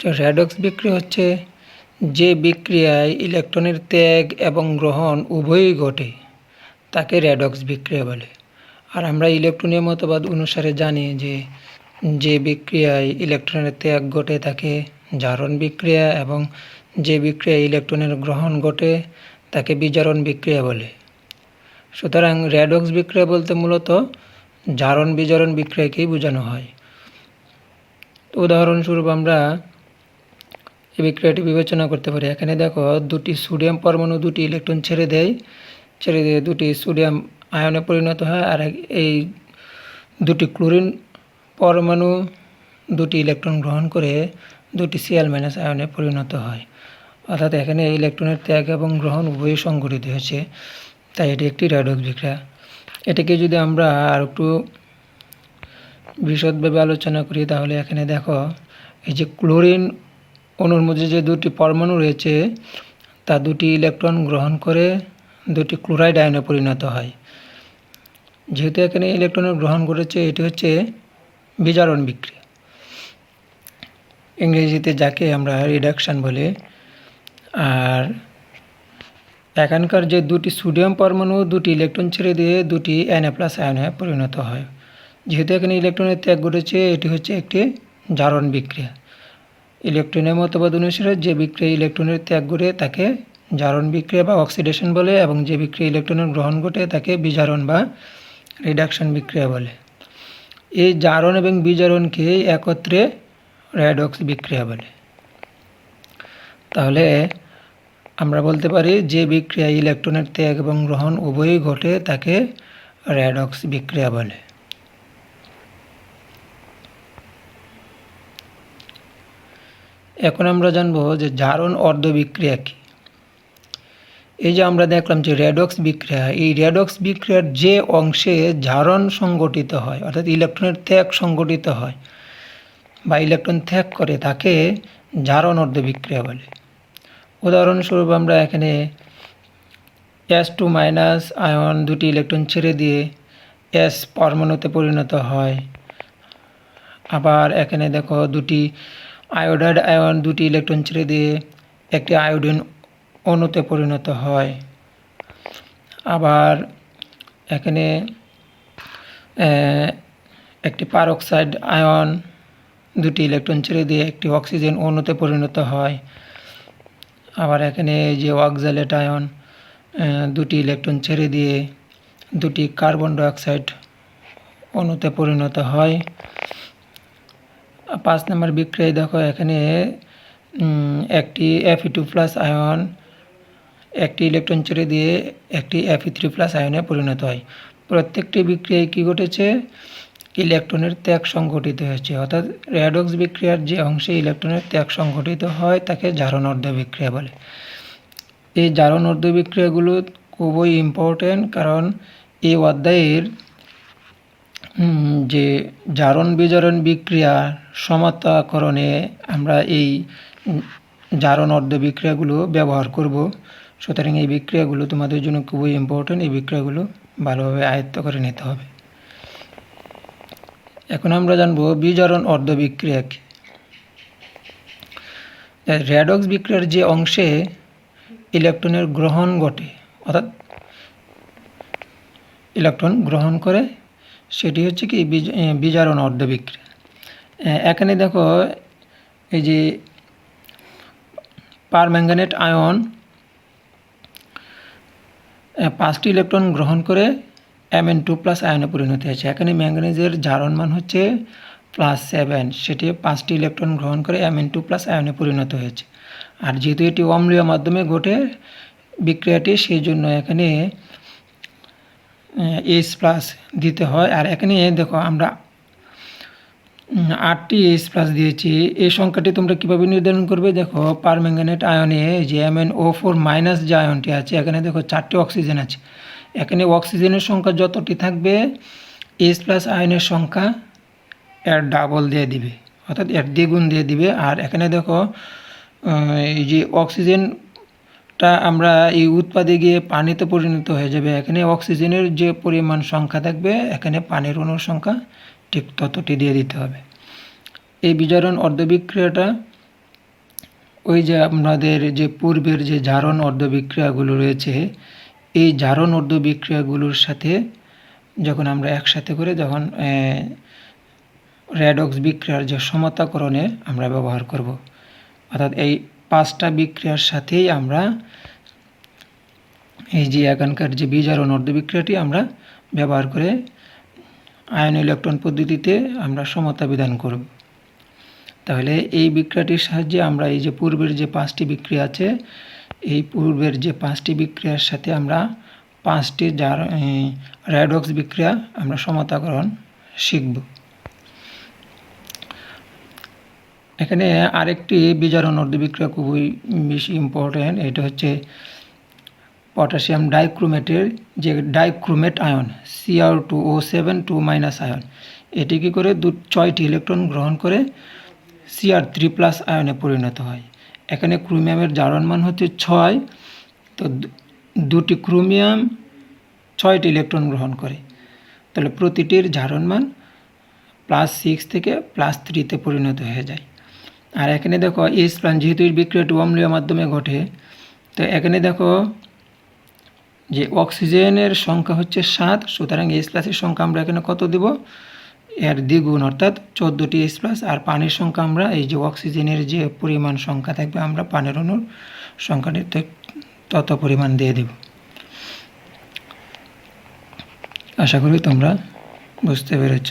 তো র্যাডক্স বিক্রিয়া হচ্ছে, যে বিক্রিয়ায় ইলেকট্রনের ত্যাগ এবং গ্রহণ উভয়ই ঘটে, তাকে র্যাডক্স বিক্রিয়া বলে। আর আমরা ইলেকট্রনীয় মতবাদ অনুসারে জানি যে যে বিক্রিয়ায় ইলেকট্রনের ত্যাগ ঘটে, তাকে জারণ বিক্রিয়া এবং যে বিক্রিয়ায় ইলেকট্রনের গ্রহণ ঘটে, তাকে বিজারণ বিক্রিয়া বলে। সুতরাং র্যাডক্স বিক্রিয়া বলতে মূলত জারণ বিজারণ বিক্রিয়াকেই বোঝানো হয়। উদাহরণস্বরূপ আমরা এই বিক্রিয়াটি বিবেচনা করতে পারি। এখানে দেখো, দুটি সোডিয়াম পরমাণু, দুটি ইলেকট্রন ছেড়ে দেয়। ছেড়ে দিয়ে দুটি সোডিয়াম আয়নে পরিণত হয় আর এই দুটি ক্লোরিন পরমাণু, দুটি ইলেকট্রন গ্রহণ করে দুটি সিএল মাইনাস আয়নে পরিণত হয়। অর্থাৎ এখানে ইলেকট্রনের ত্যাগ এবং গ্রহণ উভয়ই সংঘটিত হয়েছে। তাই এটি একটি র্যাডক্স বিক্রিয়া। এটিকে যদি আমরা আর একটু বিশদভাবে আলোচনা করি, তাহলে এখানে দেখো, এই যে ক্লোরিন অণুর মধ্যে যে দুটি পরমাণু রয়েছে, তা দুটি ইলেকট্রন গ্রহণ করে দুটি ক্লোরাইড আয়নে পরিণত হয়। যেহেতু এখানে ইলেকট্রনের গ্রহণ করেছে, এটি হচ্ছে বিজারণ বিক্রিয়া। ইংরেজিতে যাকে আমরা রিডাকশান বলি, আর এখানকার যে দুটি সোডিয়াম পরমাণু, দুটি ইলেকট্রন ছেড়ে দিয়ে দুটি এনএ প্লাস আয়নে পরিণত হয়। যেহেতু এখানে ইলেকট্রনের ত্যাগ ঘটেছে, এটি হচ্ছে একটি জারণ বিক্রিয়া। ইলেকট্রনের মতবাদ অনুসারে যে বিক্রিয়া ইলেকট্রনের ত্যাগ ঘটে তাকে জারণ বিক্রিয়া বা অক্সিডেশন বলে এবং যে বিক্রিয়া ইলেকট্রনের গ্রহণ ঘটে তাকে বিজারণ বা রিডাকশন বিক্রিয়া বলে। এই জারণ এবং বিজারণকে একত্রে র্যাডক্স বিক্রিয়া বলে। তাহলে আমরা বলতে পারি যে বিক্রিয়া ইলেকট্রনের ত্যাগ এবং গ্রহণ উভয়ই ঘটে তাকে র্যাডক্স বিক্রিয়া বলে। এখন আমরা জানব যে জারণ অর্ধ বিক্রিয়া কী? এই যে আমরা দেখলাম যে রেডক্স বিক্রিয়া, এই রেডক্স বিক্রিয়ার যে অংশে জারণ সংগঠিত হয়, অর্থাৎ ইলেকট্রনের ত্যাগ সংগঠিত হয় বা ইলেকট্রন ত্যাগ করে, তাকে জারণ অর্ধ বিক্রিয়া বলে। উদাহরণস্বরূপ আমরা এখানে এস টু মাইনাস আয়ন দুটি ইলেকট্রন ছেড়ে দিয়ে এস পরমাণুতে পরিণত হয়। আবার এখানে দেখো দুটি আয়োডাইড আয়ন দুটি ইলেকট্রন ছেড়ে দিয়ে একটি আয়োডিন অণুতে পরিণত হয়। আবার এখানে একটি পারক্সাইড আয়ন দুটি ইলেকট্রন ছেড়ে দিয়ে একটি অক্সিজেন অণুতে পরিণত হয়। আবার এখানে যে অক্সালেট আয়ন দুটি ইলেকট্রন ছেড়ে দিয়ে দুটি কার্বন ডাইঅক্সাইড অণুতে পরিণত হয়। পাঁচ নম্বর বিক্রিয়ায় দেখো এখানে একটি এফি টু প্লাস আয়ন একটি ইলেকট্রন ছেড়ে দিয়ে একটি এফি থ্রি প্লাস আয়নে পরিণত হয়। প্রত্যেকটি বিক্রিয়ায় কী ঘটেছে? ইলেকট্রনের ত্যাগ সংঘটিত হয়েছে। অর্থাৎ র্যাডক্স বিক্রিয়ার যে অংশে ইলেকট্রনের ত্যাগ সংঘটিত হয়, তাকে জারণ অর্ধ বিক্রিয়া বলে। এই জারণ অর্ধ বিক্রিয়াগুলো খুবই ইম্পর্টেন্ট কারণ এই অধ্যায়ের যে জারণ বিজারণ বিক্রিয়া সমাতাকরণে আমরা এই জারণ অর্ধ বিক্রিয়াগুলো ব্যবহার করব। সুতরাং এই বিক্রিয়াগুলো তোমাদের জন্য খুবই ইম্পর্টেন্ট এই বিক্রিয়াগুলো ভালোভাবে আয়ত্ত করে নিতে হবে। এখন আমরা জানব বিজারণ অর্ধ বিক্রিয়া কি। র্যাডক্স বিক্রিয়ার যে অংশে ইলেকট্রনের গ্রহণ ঘটে, অর্থাৎ ইলেকট্রন গ্রহণ করে সেটি হচ্ছে কি বিজারণ অর্ধ বিক্রিয়া। এখানে দেখো এই যে পারম্যাঙ্গানেট আয়ন পাঁচটি ইলেকট্রন গ্রহণ করে এম এন টু প্লাস আয়নে পরিণত হয়েছে। এখানে ম্যাঙ্গানিজের জারণ মান হচ্ছে প্লাস সেভেন সেটি পাঁচটি ইলেকট্রন গ্রহণ করে এম এন টু প্লাস আয়নে পরিণত হয়েছে। আর যেহেতু এটি অম্লীয় মাধ্যমে ঘটে বিক্রিয়াটি, সেই জন্য এখানে এইচ প্লাস দিতে হয়। আর এখানে দেখো আমরা আটটি এইচ প্লাস দিয়েছি। এই সংখ্যাটি তোমরা কীভাবে নির্ধারণ করবে? দেখো, পারম্যাঙ্গানেট আয়নে যে M N O four minus যে আয়নটি আছে, এখানে দেখো চারটি অক্সিজেন আছে। এখানে অক্সিজেনের সংখ্যা যতটি থাকবে এইচ প্লাস আয়নের সংখ্যা এর ডাবল দিয়ে দিবে। অর্থাৎ এর দ্বিগুণ দিয়ে দিবে। আর এখানে দেখো এই যে অক্সিজেনটা আমরা এই উৎপাদে গিয়ে পানিতে পরিণত হয়ে যাবে। এখানে অক্সিজেনের যে পরিমাণ সংখ্যা থাকবে, এখানে পানির অণুর সংখ্যা ঠিক ততটি দিয়ে দিতে হবে। এই বিজারণ অর্ধবিক্রিয়াটা ওই যে আপনাদের যে পূর্বের যে জারণ অর্ধ বিক্রিয়াগুলো রয়েছে, এই জারণ অর্ধ বিক্রিয়াগুলোর সাথে যখন আমরা একসাথে করে যখন রেডক্স বিক্রিয়ার যে সমতাকরণে আমরা ব্যবহার করব, অর্থাৎ এই পাঁচটা বিক্রিয়ার সাথেই আমরা এই যে এখানকার যে বিজারণ অর্ধ বিক্রিয়াটি আমরা ব্যবহার করে আয়ন ইলেকট্রন পদ্ধতিতে আমরা সমতা বিধান করব। তাহলে এই বিক্রিয়াটির সাহায্যে আমরা এই যে পূর্বের যে পাঁচটি বিক্রিয়া আছে, এই পূর্বের যে পাঁচটি বিক্রিয়ার সাথে আমরা পাঁচটি যার রেডক্স বিক্রিয়া আমরা সমতাকরণ শিখব। এখানে আরেকটি বিজারণ অর্ধ বিক্রিয়া খুবই বেশি ইম্পর্ট্যান্ট এটা হচ্ছে পটাশিয়াম ডাইক্রোমেটের যে dichromate ion CR two O seven two minus ion এটি কী করে দু, ছয়টি ইলেকট্রন গ্রহণ করে সিআর থ্রি প্লাস আয়নে পরিণত হয়। এখানে ক্রোমিয়ামের জারণ মান হচ্ছে ছয়, তো দুটি ক্রোমিয়াম ছয়টি ইলেকট্রন গ্রহণ করে। তাহলে প্রতিটির জারণ মান প্লাস সিক্স থেকে প্লাস থ্রিতে পরিণত হয়ে যায়। আর এখানে দেখো এইচ প্লান যেহেতু এই বিক্রিয়াটি অম্লীয় মাধ্যমে ঘটে, তো এখানে দেখো যে অক্সিজেনের সংখ্যা হচ্ছে সাত, সুতরাং এইচ প্লাসের সংখ্যা আমরা এখানে কত দেব? এর দ্বিগুণ, অর্থাৎ চোদ্দোটি এইচ প্লাস আর পানির সংখ্যা আমরা, এই যে অক্সিজেনের যে পরিমাণ সংখ্যা থাকবে, আমরা পানির অণুর সংখ্যাটি তত পরিমাণ দিয়ে দেব। আশা করি তোমরা বুঝতে পেরেছ।